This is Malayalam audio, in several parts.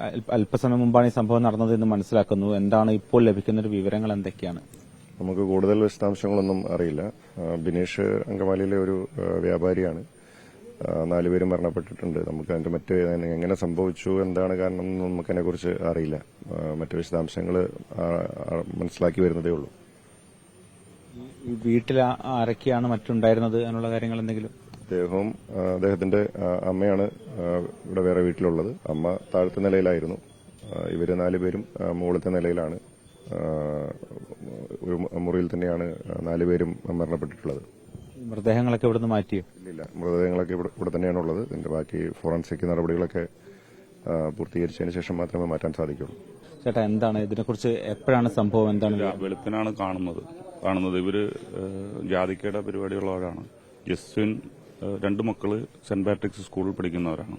അല്പ- അല്പസമയം മുമ്പാണ് ഈ സംഭവം നടന്നത് എന്ന് മനസ്സിലാക്കുന്നു. എന്താണ് ഇപ്പോൾ ലഭിക്കുന്ന ഒരു വിവരങ്ങൾ എന്തൊക്കെയാണ്? നമുക്ക് കൂടുതൽ വിശദാംശങ്ങളൊന്നും അറിയില്ല. ബിനേഷ് അങ്കമാലിയിലെ ഒരു വ്യാപാരിയാണ്. നാലുപേരും മരണപ്പെട്ടിട്ടുണ്ട്. നമുക്ക് അതിന്റെ മറ്റ് എങ്ങനെ സംഭവിച്ചു എന്താണ് കാരണം എന്ന് നമുക്ക് അതിനെക്കുറിച്ച് അറിയില്ല. മറ്റു വിശദാംശങ്ങൾ മനസ്സിലാക്കി വരുന്നതേ ഉള്ളൂ. വീട്ടിൽ ആരൊക്കെയാണ് മറ്റുണ്ടായിരുന്നത് എന്നുള്ള കാര്യങ്ങൾ എന്തെങ്കിലും? അദ്ദേഹവും അദ്ദേഹത്തിന്റെ അമ്മയാണ് ഇവിടെ വേറെ വീട്ടിലുള്ളത്. അമ്മ താഴത്തെ നിലയിലായിരുന്നു. ഇവർ നാലുപേരും പേരും മുകളിലത്തെ നിലയിലാണ്. ഒരു മുറിയിൽ തന്നെയാണ് നാലുപേരും മരണപ്പെട്ടിട്ടുള്ളത്. മൃതദേഹങ്ങളൊക്കെ ഇവിടുന്ന് മാറ്റിയോ? ഇല്ല മൃതദേഹങ്ങളൊക്കെ ഇവിടെ തന്നെയാണ് ഉള്ളത് ഇതിന്റെ ബാക്കി ഫോറൻസിക് നടപടികളൊക്കെ പൂർത്തീകരിച്ചതിന് ശേഷം മാത്രമേ മാറ്റാൻ സാധിക്കുള്ളൂ. ചേട്ടാ എന്താണ് ഇതിനെക്കുറിച്ച് എപ്പോഴാണ് സംഭവം? എന്താണ് വെളുപ്പിനാണ് കാണുന്നത്. കാണുന്നത് ഇവർ ജാതിക്കയുടെ പരിപാടിയുള്ളവരാണ്. ജസ്വിൻ രണ്ട് മക്കൾ സെന്റ് പാട്രിക്സ് സ്കൂളിൽ പഠിക്കുന്നവരാണ്.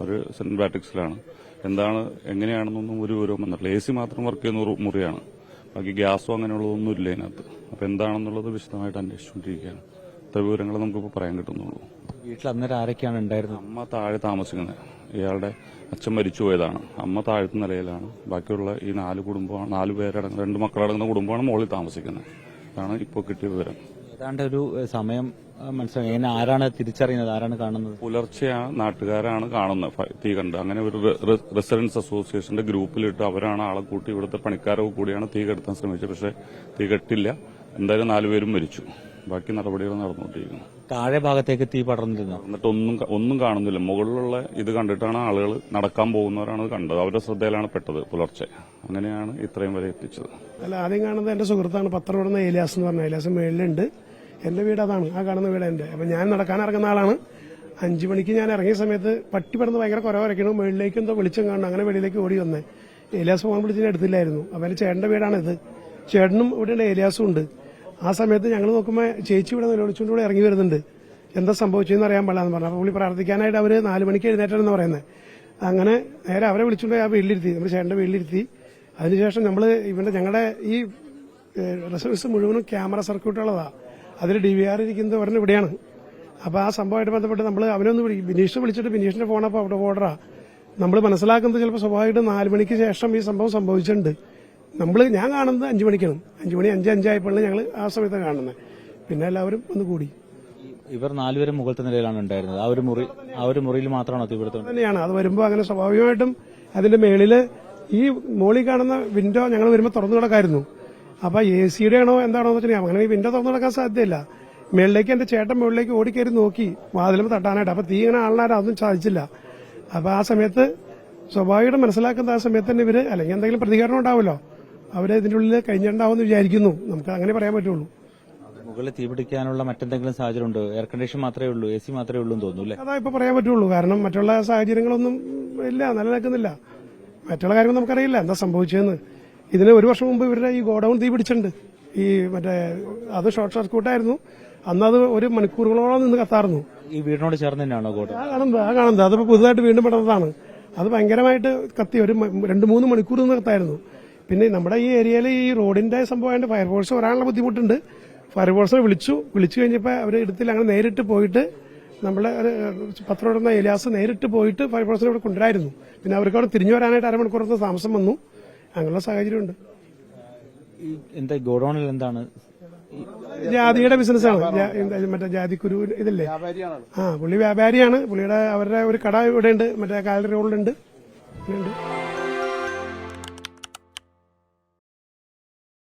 ഒരു സെന്റ് പാട്രിക്സിലാണ്. എന്താണ് എങ്ങനെയാണെന്നൊന്നും ഒരു വിവരവും വന്നിട്ടില്ല. എ സി മാത്രം വർക്ക് ചെയ്യുന്ന മുറിയാണ്. ബാക്കി ഗ്യാസോ അങ്ങനെയുള്ളതൊന്നും ഇല്ല ഇതിനകത്ത്. അപ്പൊ എന്താണെന്നുള്ളത് വിശദമായിട്ട് അന്വേഷിച്ചുകൊണ്ടിരിക്കുകയാണ്. ഇത്ര വിവരങ്ങൾ നമുക്കിപ്പോൾ പറയാൻ കിട്ടുന്നുള്ളൂ. വീട്ടിൽ അന്നേരം ആരൊക്കെയാണ് ഉണ്ടായിരുന്നത്? അമ്മ താഴെ താമസിക്കുന്നത്. ഇയാളുടെ അച്ഛൻ മരിച്ചു പോയതാണ്. അമ്മ താഴത്തെ നിലയിലാണ്. ബാക്കിയുള്ള ഈ നാല് കുടുംബമാണ് നാല് പേരടങ്ങുന്ന രണ്ട് മക്കളടങ്ങുന്ന കുടുംബമാണ് മുകളിൽ താമസിക്കുന്നത്. അതാണ് ഇപ്പോൾ കിട്ടിയ വിവരം. ഏതാണ്ട് ഒരു സമയം മനസ്സിലാക്കി മനസ്സിലായി. എങ്ങനെ ആരാണ് തിരിച്ചറിയുന്നത്? ആരാണ് കാണുന്നത്? പുലർച്ചെ നാട്ടുകാരാണ് കാണുന്നത്. തീ കണ്ട്. അങ്ങനെ ഒരു റെസിഡൻസ് അസോസിയേഷന്റെ ഗ്രൂപ്പിലിട്ട് അവരാണ് ആളെ കൂട്ടി ഇവിടുത്തെ പണിക്കാരൊക്കെ കൂടിയാണ് തീ കെടുത്താൻ ശ്രമിച്ചത്. പക്ഷേ തീ കെട്ടില്ല. എന്തായാലും നാലുപേരും മരിച്ചു. ബാക്കി നടപടികൾ നടന്നുകൊണ്ടിരിക്കുന്നു. താഴെ ഭാഗത്തേക്ക് തീ പടർന്നിരുന്നു? എന്നിട്ട് ഒന്നും ഒന്നും കാണുന്നില്ല. മുകളിലുള്ള ഇത് കണ്ടിട്ടാണ് ആളുകൾ നടക്കാൻ പോകുന്നവരാണ് കണ്ടത്. അവരുടെ ശ്രദ്ധയിലാണ് പെട്ടത് പുലർച്ചെ. അങ്ങനെയാണ് ഇത്രയും വരെ എത്തിച്ചത്. അല്ല ആദ്യം കാണുന്നത് എന്റെ സുഹൃത്താണ് പത്രം ഇടുന്ന ഏലിയാസ് എന്ന് പറഞ്ഞ. ഏലിയാസ് മേളിലുണ്ട്. എന്റെ വീട് അതാണ് ആ കാണുന്ന വീട് എന്റെ. അപ്പൊ ഞാൻ നടക്കാൻ ഇറങ്ങുന്ന ആളാണ്. അഞ്ചു മണിക്ക് ഞാൻ ഇറങ്ങിയ സമയത്ത് പട്ടി പെടുന്ന ഭയങ്കര കുറവരയ്ക്കണം മേളിലേക്ക് എന്തോ വെളിച്ചം കാണണം. അങ്ങനെ വെളിയിലേക്ക് ഓടി വന്നേ. ഏലിയാസ് ഫോൺ വിളിച്ച് എടുത്തില്ലായിരുന്നു അവർ ചേട്ടന്റെ വീടാണ് ഇത് ചേട്ടനും ഇവിടെ ഉണ്ട് ഏലിയാസും ഉണ്ട്. ആ സമയത്ത് ഞങ്ങൾ നോക്കുമ്പോൾ ചേച്ചി ഇവിടെ നിലവിളിച്ചുകൊണ്ട് ഇവിടെ ഇറങ്ങി വരുന്നുണ്ട്. എന്താ സംഭവിച്ചതെന്ന് അറിയാൻ പാടില്ലെന്ന് പറഞ്ഞു. അപ്പോൾ പുള്ളി പ്രാർത്ഥിക്കാനായിട്ട് അവർ നാല് മണിക്ക് എഴുന്നേറ്റാണെന്ന് പറയുന്നത് അങ്ങനെ നേരെ അവരെ വിളിച്ചുകൊണ്ട് ആ വീട്ടിലിരുത്തി നമ്മുടെ ചേട്ടന്റെ വീട്ടിലിരുത്തി. അതിനുശേഷം നമ്മൾ ഇവിടെ ഞങ്ങളുടെ ഈ റിസർവീസ് മുഴുവനും ക്യാമറ സർക്യൂട്ടുള്ളതാ അതിൽ ഡി വി ആർ ഇരിക്കുന്നത് ഉടനെ ഇവിടെയാണ്. അപ്പോൾ ആ സംഭവമായിട്ട് ബന്ധപ്പെട്ട് നമ്മൾ അവനൊന്ന് വിളി ബിനീഷ് വിളിച്ചിട്ട് ബിനീഷിന്റെ ഫോൺ അപ്പോൾ അവിടെ ഓർഡറാ നമ്മൾ മനസ്സിലാക്കുന്നത് ചിലപ്പോൾ സ്വാഭാവികമായിട്ട് നാല് മണിക്ക് ശേഷം ഈ സംഭവം സംഭവിച്ചിട്ടുണ്ട്. നമ്മൾ ഞാൻ കാണുന്നത് അഞ്ചു മണിക്കാണ്. അഞ്ചു മണി അഞ്ച് അഞ്ചായപ്പോഴാണ് ഞങ്ങൾ ആ സമയത്താണ് കാണുന്നത്. പിന്നെ എല്ലാവരും ഒന്ന് കൂടി. ഇവർ നാലുപേരും മുകളിലത്തെ നിലയിലാണ് ഉണ്ടായിരുന്നത്. ആ ഒരു മുറി ആ ഒരു മുറിയിൽ മാത്രമാണോ തീപിടുത്തം തന്നെയാണ്. അത് വരുമ്പോൾ അങ്ങനെ സ്വാഭാവികമായിട്ടും അതിന്റെ മേളിൽ ഈ മോളി കാണുന്ന വിൻഡോ ഞങ്ങൾ വരുമ്പോൾ തുറന്നു കിടക്കായിരുന്നു. അപ്പൊ എ സിയുടെ ആണോ എന്താണോ എന്ന് വെച്ചാൽ അങ്ങനെ വിൻഡോ തുറന്നു നടക്കാൻ സാധ്യതയില്ല. മേളിലേക്ക് എന്റെ ചേട്ടൻ മുകളിലേക്ക് ഓടിക്കയറി നോക്കി. വാതിലും തട്ടാനായിട്ട്. അപ്പൊ തീ ഇങ്ങനെ ആളിനായിട്ട് അതൊന്നും സാധിച്ചില്ല. അപ്പൊ ആ സമയത്ത് സ്വാഭാവികമായിട്ടും മനസ്സിലാക്കുന്ന ആ സമയത്ത് തന്നെ ഇവർ അല്ലെങ്കിൽ എന്തെങ്കിലും പ്രതികരണം ഉണ്ടാവുമല്ലോ. അവർ ഇതിന്റെ ഉള്ളിൽ കഴിഞ്ഞിട്ടുണ്ടാവുമെന്ന് വിചാരിക്കുന്നു. നമുക്ക് അങ്ങനെ പറയാൻ പറ്റുള്ളൂ. മുകളിൽ തീ പിടിക്കാനുള്ള മറ്റെന്തെങ്കിലും സാഹചര്യം ഉണ്ടോ? എയർ കണ്ടീഷൻ മാത്രമേ ഉള്ളൂ എ സി മാത്രമേ ഉള്ളൂ എന്ന് തോന്നുന്നു അതാ ഇപ്പൊ പറയാൻ പറ്റുള്ളൂ. കാരണം മറ്റുള്ള സാഹചര്യങ്ങളൊന്നും ഇല്ല നിലനിൽക്കുന്നില്ല. മറ്റുള്ള കാര്യങ്ങൾ നമുക്കറിയില്ല. എന്താ സംഭവിച്ചതെന്ന് ഇതിന് ഒരു വർഷം മുമ്പ് ഇവരുടെ ഈ ഗോഡൌൺ തീ പിടിച്ചിട്ടുണ്ട്. ഈ മറ്റേ അത് ഷോർട്ട് സർക്യൂട്ടായിരുന്നു. അന്ന് അത് ഒരു മണിക്കൂറുകളോളം നിന്ന് കത്താറുന്നു. ഈ വീടിനോട് ചേർന്ന് തന്നെയാണോ ഗോഡൗൺ? ആ കാണുന്നത് ആ കാണുന്നത്. അതിപ്പോ പുതുതായിട്ട് വീണ്ടും പെടുന്നതാണ്. അത് ഭയങ്കരമായിട്ട് കത്തി ഒരു മ- രണ്ട് മൂന്ന് മണിക്കൂർ നിന്ന് കത്തായിരുന്നു. പിന്നെ നമ്മുടെ ഈ ഏരിയയിൽ ഈ റോഡിന്റെ സംഭവമായിട്ട് ഫയർഫോഴ്സ് വരാനുള്ള ബുദ്ധിമുട്ടുണ്ട്. ഫയർഫോഴ്സിനെ വിളിച്ചു. വിളിച്ചു കഴിഞ്ഞപ്പോൾ അവർ എടുത്തില്ല. അങ്ങനെ നേരിട്ട് പോയിട്ട് നമ്മളെ ഒരു പത്രം ഇടുന്ന ഏലിയാസ് നേരിട്ട് പോയിട്ട് ഫയർഫോഴ്സിനെ ഇവിടെ കൊണ്ടുവരായിരുന്നു. പിന്നെ അവർക്ക് അവിടെ തിരിഞ്ഞു വരാനായിട്ട് അരമണിക്കൂറത്തെ താമസം വന്നു. അങ്ങനെയുള്ള സാഹചര്യമുണ്ട്. ഈ എന്താ ഗോഡൌണിൽ എന്താണ്? ജാതിയുടെ ബിസിനസ്സാണ്. മറ്റേ ജാതിക്കുരു ഇതല്ലേ? ആ പുള്ളി വ്യാപാരിയാണ്. പുള്ളിയുടെ അവരുടെ ഒരു കട ഇവിടെ ഉണ്ട് മറ്റേ കാലറി റോഡിലുണ്ട് ഉണ്ട്